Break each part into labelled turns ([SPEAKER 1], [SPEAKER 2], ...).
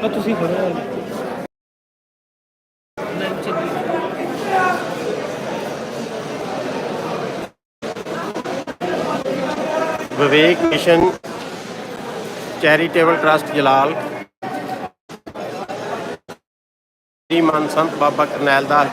[SPEAKER 1] ਤਾਂ ਤੁਸੀਂ ਖੜੋ
[SPEAKER 2] Vivek mission charitable trust Jalal. Sri ਮਨਸੰਤ ਬਾਬਾ ਕਰਨੈਲ ਦਾ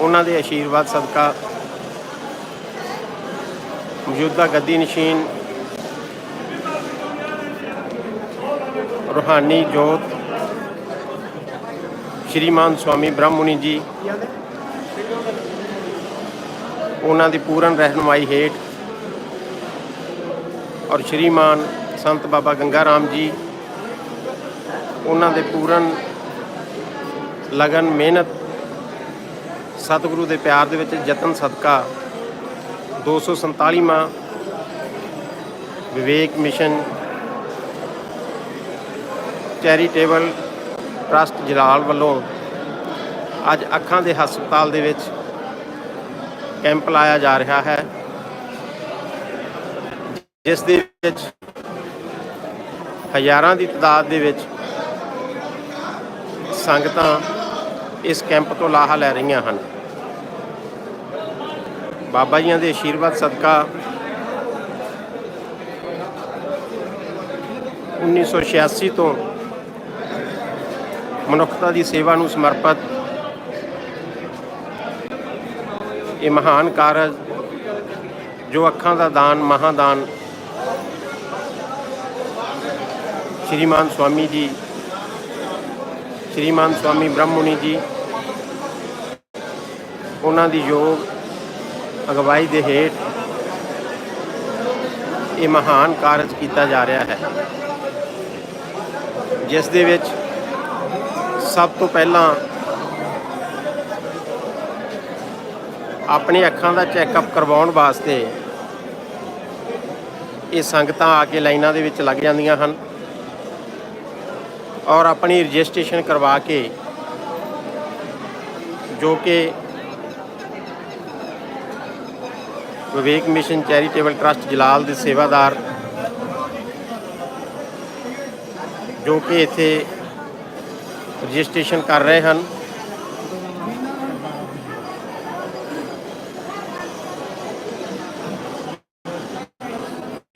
[SPEAKER 2] ਉਹਨਾਂ ਦੇ ਆਸ਼ੀਰਵਾਦ ਸਦਕਾ ਮੌਜੂਦਾ ਗੱਦੀ ਨਸ਼ੀਨ ਰੂਹਾਨੀ ਜੋਤ ਸ਼੍ਰੀਮਾਨ ਸਵਾਮੀ ਬ੍ਰਹਮੁਨੀ ਜੀ, ਉਹਨਾਂ ਦੀ ਪੂਰਨ ਰਹਿਨਮਾਈ ਹੇਠ ਔਰ ਸ਼੍ਰੀਮਾਨ ਸੰਤ ਬਾਬਾ ਗੰਗਾ ਰਾਮ ਜੀ, ਉਹਨਾਂ ਦੇ ਪੂਰਨ ਲਗਨ, ਮਿਹਨਤ, ਸਤਿਗੁਰੂ ਦੇ ਪਿਆਰ ਦੇ ਵਿੱਚ ਯਤਨ, ਸਦਕਾ 247ਵਾਂ Vivek mission charitable trust Jalal ਵੱਲੋਂ ਅੱਜ ਅੱਖਾਂ ਦੇ ਹਸਪਤਾਲ ਦੇ ਵਿੱਚ ਕੈਂਪ ਲਾਇਆ ਜਾ ਰਿਹਾ ਹੈ, ਜਿਸ ਦੇ ਵਿੱਚ ਹਜ਼ਾਰਾਂ ਦੀ ਤਾਦਾਦ ਦੇ ਵਿੱਚ ਸੰਗਤਾਂ ਇਸ ਕੈਂਪ ਤੋਂ ਲਾਹਾ ਲੈ ਰਹੀਆਂ ਹਨ। ਬਾਬਾ ਜੀਆਂ ਦੇ ਆਸ਼ੀਰਵਾਦ ਸਦਕਾ 1986 ਤੋਂ ਮਨੁੱਖਤਾ ਦੀ ਸੇਵਾ ਨੂੰ ਸਮਰਪਿਤ ਇਹ ਮਹਾਨ ਕਾਰਜ ਜੋ ਅੱਖਾਂ ਦਾ ਦਾਨ ਮਹਾਦਾਨ ਸ਼੍ਰੀਮਾਨ ਸਵਾਮੀ ਜੀ, ਸ਼੍ਰੀਮਾਨ ਸਵਾਮੀ ਬ੍ਰਹਮੁਨੀ ਜੀ, ਉਹਨਾਂ ਦੀ ਯੋਗ ਅਗਵਾਈ ਦੇ ਹੇਠ ਇਹ ਮਹਾਨ ਕਾਰਜ ਕੀਤਾ ਜਾ ਰਿਹਾ ਹੈ। ਜਿਸ ਦੇ ਵਿੱਚ ਸਭ ਤੋਂ ਪਹਿਲਾਂ ਆਪਣੇ ਅੱਖਾਂ ਦਾ ਚੈੱਕਅਪ ਕਰਵਾਉਣ ਵਾਸਤੇ ਇਹ ਸੰਗਤਾਂ ਆ ਕੇ ਲਾਈਨਾਂ ਦੇ ਵਿੱਚ ਲੱਗ ਜਾਂਦੀਆਂ ਹਨ ਔਰ ਆਪਣੀ ਰਜਿਸਟ੍ਰੇਸ਼ਨ ਕਰਵਾ ਕੇ ਜੋ ਕਿ Vivek mission charitable trust Jalal ਦੇ ਸੇਵਾਦਾਰ ਜੋ ਕਿ ਇੱਥੇ ਰਜਿਸਟ੍ਰੇਸ਼ਨ ਕਰ ਰਹੇ ਹਨ।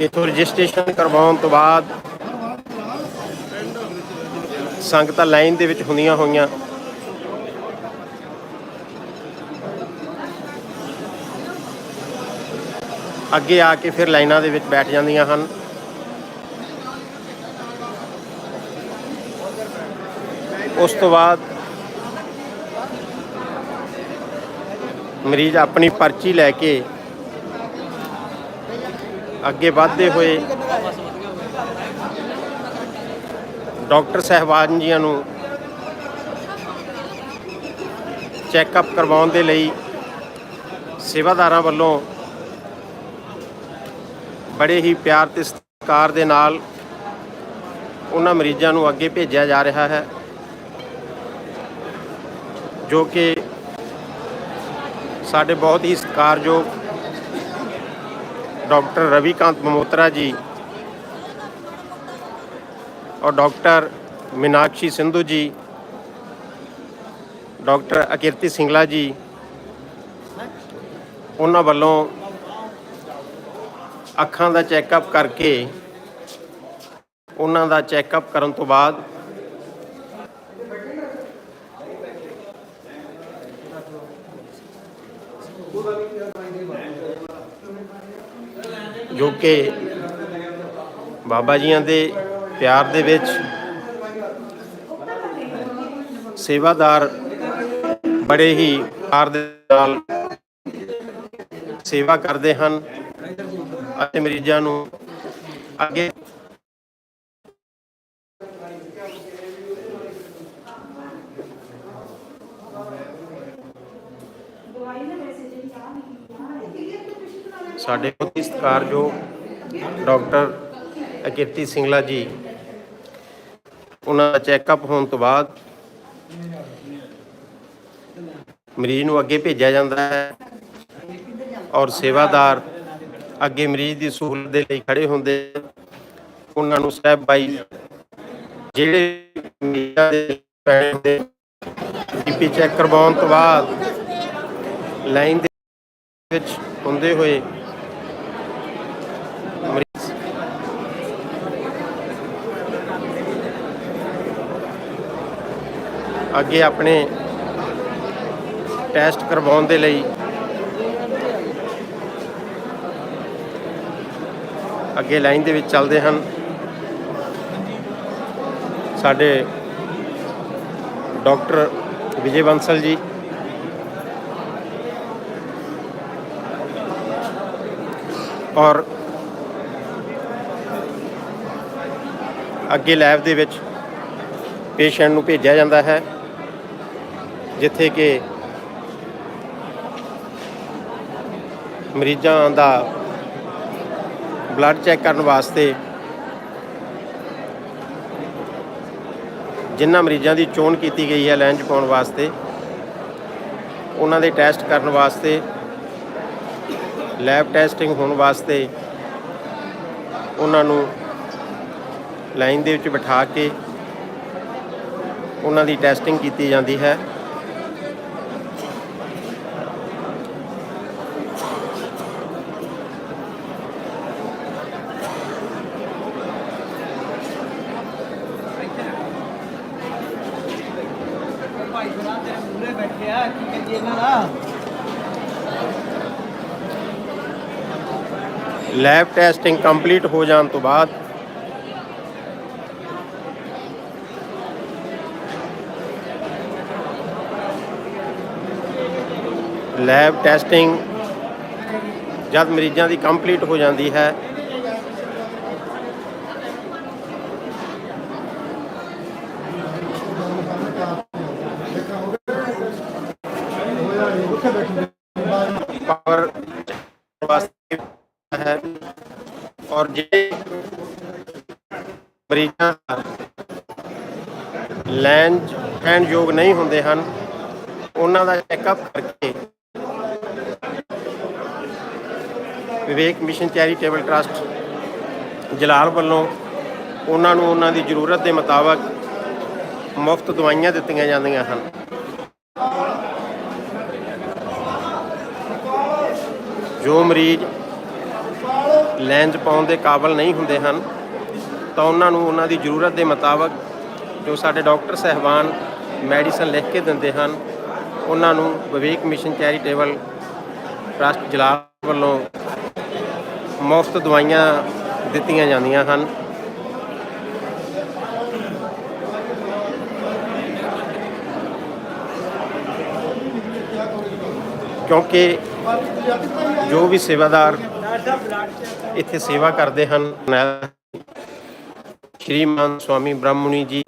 [SPEAKER 2] ਇਥੋਂ ਰਜਿਸਟ੍ਰੇਸ਼ਨ ਕਰਵਾਉਣ ਤੋਂ ਬਾਅਦ ਸੰਗਤਾਂ ਲਾਈਨ ਦੇ ਵਿੱਚ ਹੁੰਦੀਆਂ ਹੋਈਆਂ। ਅੱਗੇ ਆ ਕੇ ਫਿਰ ਲਾਈਨਾਂ ਦੇ ਵਿੱਚ ਬੈਠ ਜਾਂਦੀਆਂ ਹਨ। ਉਸ ਤੋਂ ਬਾਅਦ ਮਰੀਜ਼ ਆਪਣੀ ਪਰਚੀ ਲੈ ਕੇ ਅੱਗੇ ਵਧਦੇ ਹੋਏ ਡਾਕਟਰ ਸਹਿਬਾਨ ਜੀਆਂ ਨੂੰ ਚੈੱਕਅਪ ਕਰਵਾਉਣ ਦੇ ਲਈ ਸੇਵਾਦਾਰਾਂ ਵੱਲੋਂ ਬੜੇ ਹੀ ਪਿਆਰ ਤੇ ਸਤਿਕਾਰ ਦੇ ਨਾਲ ਉਹਨਾਂ ਮਰੀਜ਼ਾਂ ਨੂੰ ਅੱਗੇ ਭੇਜਿਆ ਜਾ ਰਿਹਾ ਹੈ। ਜੋ ਕਿ ਸਾਡੇ ਬਹੁਤ ਹੀ ਸਤਿਕਾਰਯੋਗ ਡਾਕਟਰ ਰਵੀਕਾਂਤ ਮਮੋਤਰਾ ਜੀ ਔਰ ਡਾਕਟਰ ਮੀਨਾਕਸ਼ੀ ਸਿੰਧੂ ਜੀ, ਡਾਕਟਰ ਅਕਿਰਤੀ ਸਿੰਗਲਾ ਜੀ, ਉਹਨਾਂ ਵੱਲੋਂ ਅੱਖਾਂ ਦਾ ਚੈੱਕਅਪ ਕਰਕੇ ਉਹਨਾਂ ਦਾ ਚੈੱਕਅਪ ਕਰਨ ਤੋਂ ਬਾਅਦ ਜੋ ਕਿ ਬਾਬਾ ਜੀਆਂ ਦੇ ਪਿਆਰ ਦੇ ਵਿੱਚ ਸੇਵਾਦਾਰ ਬੜੇ ਹੀ ਪਿਆਰ ਦੇ ਨਾਲ ਸੇਵਾ ਕਰਦੇ ਹਨ ਅਤੇ ਮਰੀਜ਼ਾਂ ਨੂੰ ਅੱਗੇ ਸਾਡੇ ਬਹੁਤ ਹੀ ਸਤਿਕਾਰਯੋਗ ਡਾਕਟਰ ਅਕਿਰਤੀ ਸਿੰਗਲਾ ਜੀ। ਉਹਨਾਂ ਦਾ ਚੈੱਕਅਪ ਹੋਣ ਤੋਂ ਬਾਅਦ ਮਰੀਜ਼ ਨੂੰ ਅੱਗੇ ਭੇਜਿਆ ਜਾਂਦਾ ਹੈ ਔਰ ਸੇਵਾਦਾਰ ਅੱਗੇ ਮਰੀਜ਼ ਦੀ ਸਹੂਲਤ ਦੇ ਲਈ ਖੜੇ ਹੁੰਦੇ ਉਹਨਾਂ ਨੂੰ ਸਟੈਪ ਬਾਈ ਜਿਹੜੇ ਮਰੀਜ਼ਾਂ ਦੇ ਪੈਣ ਦੇ ਬੀਪੀ ਚੈੱਕ ਕਰਵਾਉਣ ਤੋਂ ਬਾਅਦ ਲਾਈਨ ਦੇ ਵਿੱਚ ਹੁੰਦੇ ਹੋਏ ਮਰੀਜ਼ ਅੱਗੇ ਆਪਣੇ ਟੈਸਟ ਕਰਵਾਉਣ ਦੇ ਲਈ ਅੱਗੇ ਲਾਈਨ ਦੇ ਵਿੱਚ ਚੱਲਦੇ ਹਨ। ਸਾਡੇ ਡਾਕਟਰ ਵਿਜੇ ਬੰਸਲ ਜੀ। ਔਰ ਅੱਗੇ ਲੈਬ ਦੇ ਵਿੱਚ ਪੇਸ਼ੈਂਟ ਨੂੰ ਭੇਜਿਆ ਜਾਂਦਾ ਹੈ। ਜਿੱਥੇ ਕਿ ਮਰੀਜ਼ਾਂ ਦਾ ਬਲੱਡ ਚੈੱਕ ਕਰਨ ਵਾਸਤੇ ਜਿਨ੍ਹਾਂ ਮਰੀਜ਼ਾਂ ਦੀ ਚੋਣ ਕੀਤੀ ਗਈ ਹੈ ਲਾਈਨ 'ਚ ਪਾਉਣ ਵਾਸਤੇ, ਉਹਨਾਂ ਦੇ ਟੈਸਟ ਕਰਨ ਵਾਸਤੇ, ਲੈਬ ਟੈਸਟਿੰਗ ਹੋਣ ਵਾਸਤੇ ਉਹਨਾਂ ਨੂੰ ਲਾਈਨ ਦੇ ਵਿੱਚ ਬਿਠਾ ਕੇ ਉਹਨਾਂ ਦੀ ਟੈਸਟਿੰਗ ਕੀਤੀ ਜਾਂਦੀ ਹੈ।
[SPEAKER 1] ਮੂਹਰੇ ਕੀ ਕਰੀਏ ਇਹਨਾਂ ਦਾ?
[SPEAKER 2] ਲੈਬ ਟੈਸਟਿੰਗ ਕੰਪਲੀਟ ਹੋ ਜਾਣ ਤੋਂ ਬਾਅਦ। ਲੈਬ ਟੈਸਟਿੰਗ ਜਦ ਮਰੀਜ਼ਾਂ ਦੀ ਕੰਪਲੀਟ ਹੋ ਜਾਂਦੀ ਹੈ ਔਰ ਜੇ ਮਰੀਜ਼ਾਂ ਲੈਣ ਲੈਣ ਯੋਗ ਨਹੀਂ ਹੁੰਦੇ ਹਨ, ਉਹਨਾਂ ਦਾ ਚੈੱਕਅਪ ਕਰਕੇ Vivek mission charitable trust Jalal ਵੱਲੋਂ ਉਹਨਾਂ ਨੂੰ ਉਹਨਾਂ ਦੀ ਜ਼ਰੂਰਤ ਦੇ ਮੁਤਾਬਕ ਮੁਫਤ ਦਵਾਈਆਂ ਦਿੱਤੀਆਂ ਜਾਂਦੀਆਂ ਹਨ। ਜੋ ਮਰੀਜ਼ ਲੈਂਜ ਪਾਉਣ ਦੇ ਕਾਬਲ ਨਹੀਂ ਹੁੰਦੇ ਹਨ, ਤਾਂ ਉਹਨਾਂ ਨੂੰ ਉਹਨਾਂ ਦੀ ਜ਼ਰੂਰਤ ਦੇ ਮੁਤਾਬਕ ਜੋ ਸਾਡੇ ਡਾਕਟਰ ਸਹਿਬਾਨ ਮੈਡੀਸਨ ਲਿਖ ਕੇ ਦਿੰਦੇ ਹਨ, ਉਹਨਾਂ ਨੂੰ Vivek mission charitable trust Jalal ਵੱਲੋਂ ਮੁਫਤ ਦਵਾਈਆਂ ਦਿੱਤੀਆਂ ਜਾਂਦੀਆਂ ਹਨ। ਕਿਉਂਕਿ ਜੋ ਵੀ ਸੇਵਾਦਾਰ ਇੱਥੇ ਸੇਵਾ ਕਰਦੇ ਹਨ। ਸ਼੍ਰੀਮਾਨ ਸਵਾਮੀ ਬ੍ਰਹਮੁਨੀ ਜੀ।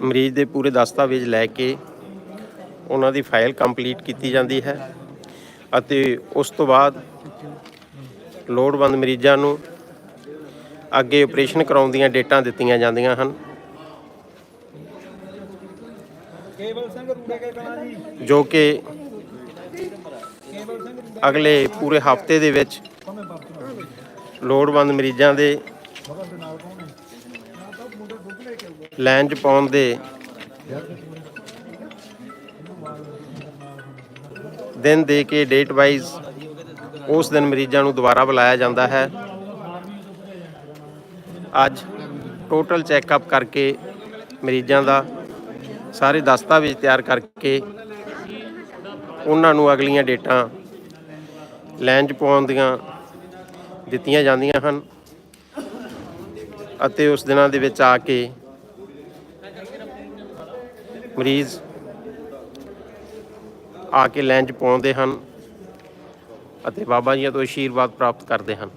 [SPEAKER 2] ਮਰੀਜ਼ ਦੇ ਪੂਰੇ ਦਸਤਾਵੇਜ਼ ਲੈ ਕੇ ਉਹਨਾਂ ਦੀ ਫਾਈਲ ਕੰਪਲੀਟ ਕੀਤੀ ਜਾਂਦੀ ਹੈ ਅਤੇ ਉਸ ਤੋਂ ਬਾਅਦ ਲੋੜਵੰਦ ਮਰੀਜ਼ਾਂ ਨੂੰ ਅੱਗੇ ਆਪਰੇਸ਼ਨ ਕਰਾਉਣ ਦੀਆਂ ਡੇਟਾਂ ਦਿੱਤੀਆਂ ਜਾਂਦੀਆਂ ਹਨ।
[SPEAKER 1] ਜੋ
[SPEAKER 2] ਕਿ ਅਗਲੇ ਪੂਰੇ ਹਫ਼ਤੇ ਦੇ ਵਿੱਚ ਲੋੜਵੰਦ ਮਰੀਜ਼ਾਂ ਦੇ
[SPEAKER 1] ਬਗਲ
[SPEAKER 2] 'ਚ ਪਾਉਣ ਦੇ ਦਿਨ ਦੇ ਕੇ ਡੇਟ ਵਾਈਜ਼ ਉਸ ਦਿਨ ਮਰੀਜ਼ਾਂ ਨੂੰ ਦੁਬਾਰਾ ਬੁਲਾਇਆ ਜਾਂਦਾ ਹੈ। ਅੱਜ ਟੋਟਲ ਚੈੱਕਅਪ ਕਰਕੇ ਮਰੀਜ਼ਾਂ ਦਾ ਸਾਰੇ ਦਸਤਾਵੇਜ਼ ਤਿਆਰ ਕਰਕੇ ਉਹਨਾਂ ਨੂੰ ਅਗਲੀਆਂ ਡੇਟਾਂ ਲੈਣ 'ਚ ਪਾਉਣ ਦੀਆਂ ਦਿੱਤੀਆਂ ਜਾਂਦੀਆਂ ਹਨ ਅਤੇ ਉਸ ਦਿਨਾਂ ਦੇ ਵਿੱਚ ਆ ਕੇ ਮਰੀਜ਼ ਆ ਕੇ ਲਾਈਨ 'ਚ ਪਾਉਂਦੇ ਹਨ ਅਤੇ ਬਾਬਾ ਜੀਆਂ ਤੋਂ ਆਸ਼ੀਰਵਾਦ ਪ੍ਰਾਪਤ ਕਰਦੇ ਹਨ।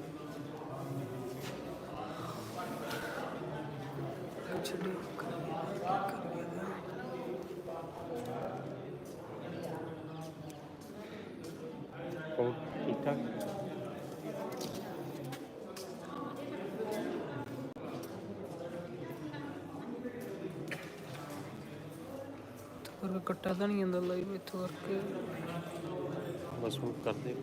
[SPEAKER 2] ਠੀਕ ਠਾਕ?
[SPEAKER 1] ਕੱਟਾ ਤਾਂ ਨਹੀਂ ਜਾਂਦਾ ਲਾਈਵ ਇੱਥੋਂ ਕਰਕੇ।
[SPEAKER 2] ਬਸ ਹੁਣ ਕਰਦੇ